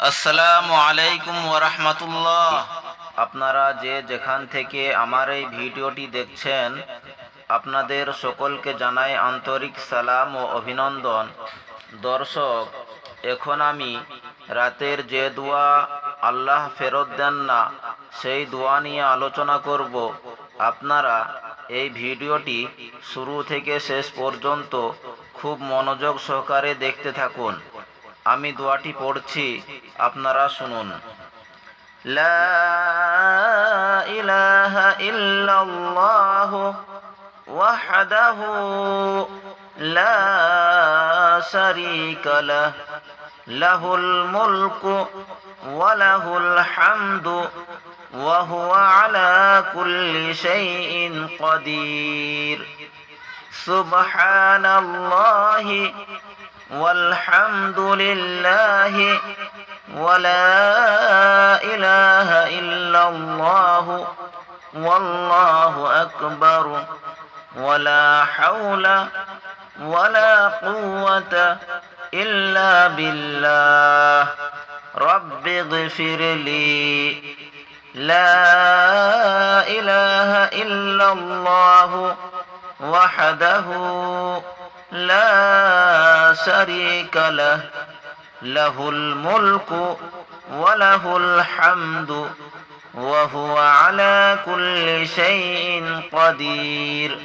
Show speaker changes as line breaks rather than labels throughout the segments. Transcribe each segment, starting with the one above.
আসসালামু আলাইকুম ওরহমতুল্লাহ আপনারা যে যেখান থেকে আমার এই ভিডিওটি দেখছেন, আপনাদের সকলকে জানাই আন্তরিক সালাম ও অভিনন্দন। দর্শক, এখন আমি রাতের যে দোয়া আল্লাহ ফেরত দেন না, সেই দোয়া নিয়ে আলোচনা করব। আপনারা এই ভিডিওটি শুরু থেকে শেষ পর্যন্ত খুব মনোযোগ সহকারে দেখতে থাকুন। আমি দোয়াটি পড়ছি আপনারা শুনুন। লা ইল্লাল্লাহ লা লাহুল মুলকু লাহুল হামদু কুল্লি সুবহানাল্লাহি والحمد لله ولا إله إلا الله والله أكبر ولا حول ولا قوة إلا بالله. رب اغفر لي. لا إله إلا الله وحده لا شريك له. له الملك وله الحمد وهو على كل شيء قدير.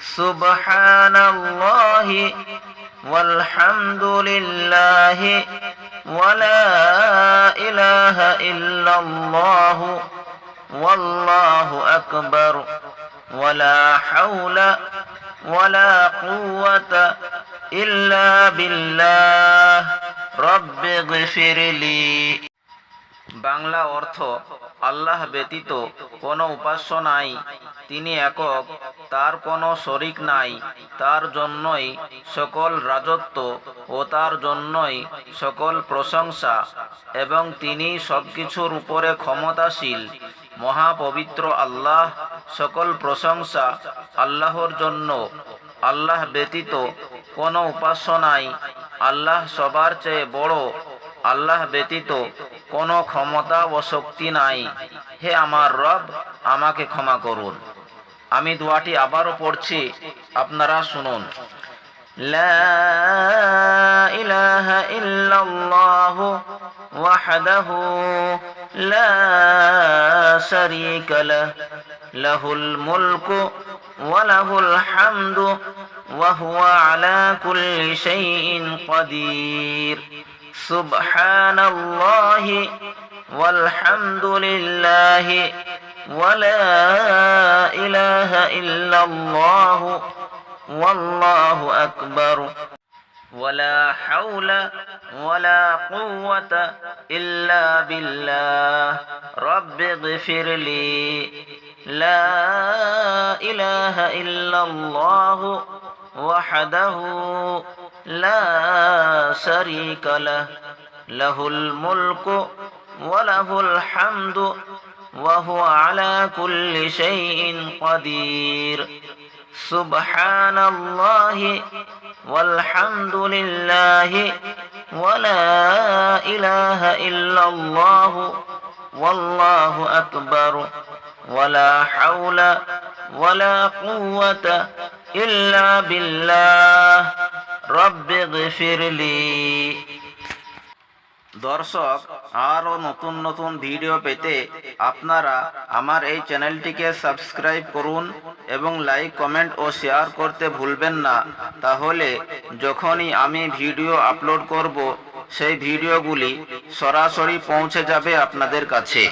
سبحان الله والحمد لله ولا إله إلا الله والله أكبر ولا حول ولا قوة إلا بالله رب اغفر لي বাংলা অর্থ আল্লাহ ব্যতীত কোনো উপাস্য নাই তিনি একক তার কোনো শরিক নাই তার জন্যই সকল রাজত্ব ও তার জন্যই সকল প্রশংসা এবং তিনি সবকিছুর উপরে ক্ষমতাশীল মহাপবিত্র আল্লাহ সকল প্রশংসা আল্লাহর জন্য আল্লাহ ব্যতীত কোনো উপাস্য নাই আল্লাহ সবার চেয়ে বড় আল্লাহ ব্যতীত কোনো ক্ষমতা ও শক্তি নাই হে আমার রব আমাকে ক্ষমা করুন আমি দোয়াটি আবারও পড়ছি আপনারা শুনুন لا إله إلا الله وحده لا شريك له له الملك وله الحمد وهو على كل شيء قدير سبحان الله والحمد لله ولا إله إلا الله والله أكبر ولا حول ولا قوة إلا بالله. رب اغفر لي. لا إله إلا الله وحده لا شريك له. له الملك وله الحمد وهو على كل شيء قدير. سبحان الله والحمد لله ولا إله إلا الله والله أكبر ولا حول ولا قوة إلا بالله رب اغفر لي দর্শক, আরও নতুন নতুন ভিডিও পেতে আপনারা আমার এই চ্যানেলটিকে সাবস্ক্রাইব করুন এবং লাইক, কমেন্ট ও শেয়ার করতে ভুলবেন না। তাহলে যখনই আমি ভিডিও আপলোড করব, সেই ভিডিওগুলি সরাসরি পৌঁছে যাবে আপনাদের কাছে।